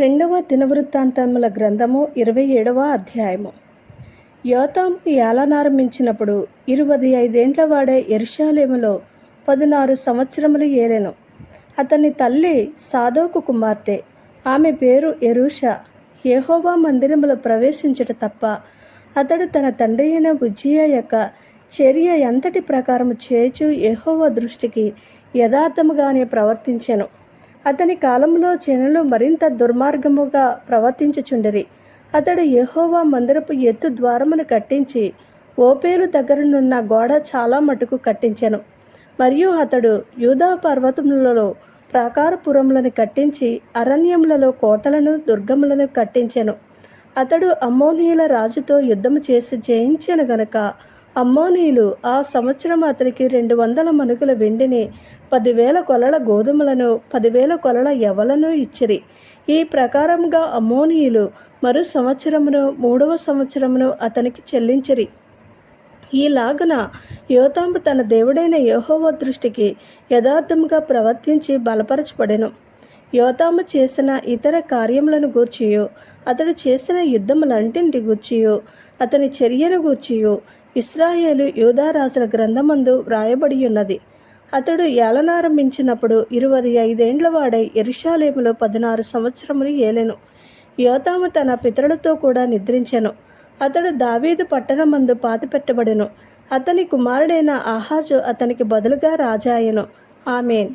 రెండవ దినవృత్తాంతముల గ్రంథము ఇరవై ఏడవ అధ్యాయము. యోతాము ఏలనారంభించినప్పుడు ఇరవై ఐదేండ్ల వాడే ఎరుషాలేములో పదినారు సంవత్సరములు ఏలెను. అతని తల్లి సాదోకు కుమార్తె ఆమె పేరు ఎరుష యెహోవా మందిరములో ప్రవేశించుట తప్ప అతడు తన తండ్రి అయిన ఉజ్జియా యొక్క చర్య ఎంతటి ప్రకారము చేచు యహోవా దృష్టికి యథార్థముగానే ప్రవర్తించెను. అతని కాలంలో జనులు మరింత దుర్మార్గముగా ప్రవర్తించుచుండిరి. అతడు యహోవా మందిరపు ఎత్తు ద్వారమును కట్టించి ఓపేలు దగ్గరనున్న గోడ చాలా మటుకు కట్టించెను. మరియు అతడు యూదా పర్వతములలో ప్రాకారపురములను కట్టించి అరణ్యములలో కోటలను దుర్గములను కట్టించెను. అతడు అమ్మోనీయుల రాజుతో యుద్ధము చేసి జయించెను గనక అమ్మోనీయులు ఆ సంవత్సరం అతనికి రెండు వందల మనుకుల వెండిని పదివేల కొలల గోధుమలను పదివేల కొలల యవలను ఇచ్చిరి. ఈ ప్రకారంగా అమ్మోనీయులు మరు సంవత్సరమును మూడవ సంవత్సరమును అతనికి చెల్లించిరి. ఈలాగున యోతాంబు తన దేవుడైన యోహోవ దృష్టికి యథార్థముగా ప్రవర్తించి బలపరచబడెను. యోతాము చేసిన ఇతర కార్యములను గూర్చియు అతడు చేసిన యుద్ధములంటింటి గూర్చియు అతని చర్యను గూర్చియు ఇస్రాయేలు యూదారాజుల గ్రంథమందు వ్రాయబడి ఉన్నది అతడు ఏలనారంభించినప్పుడు ఇరవై ఐదేండ్ల వాడై ఎరుషాలేములో పదినారు సంవత్సరములు ఏలెను. యోతాము తన పితరులతో కూడా నిద్రించెను. అతడు దావీదు పట్టణమందు పాతిపెట్టబడెను. అతని కుమారుడైన ఆహాజు అతనికి బదులుగా రాజాయెను. ఆమెన్.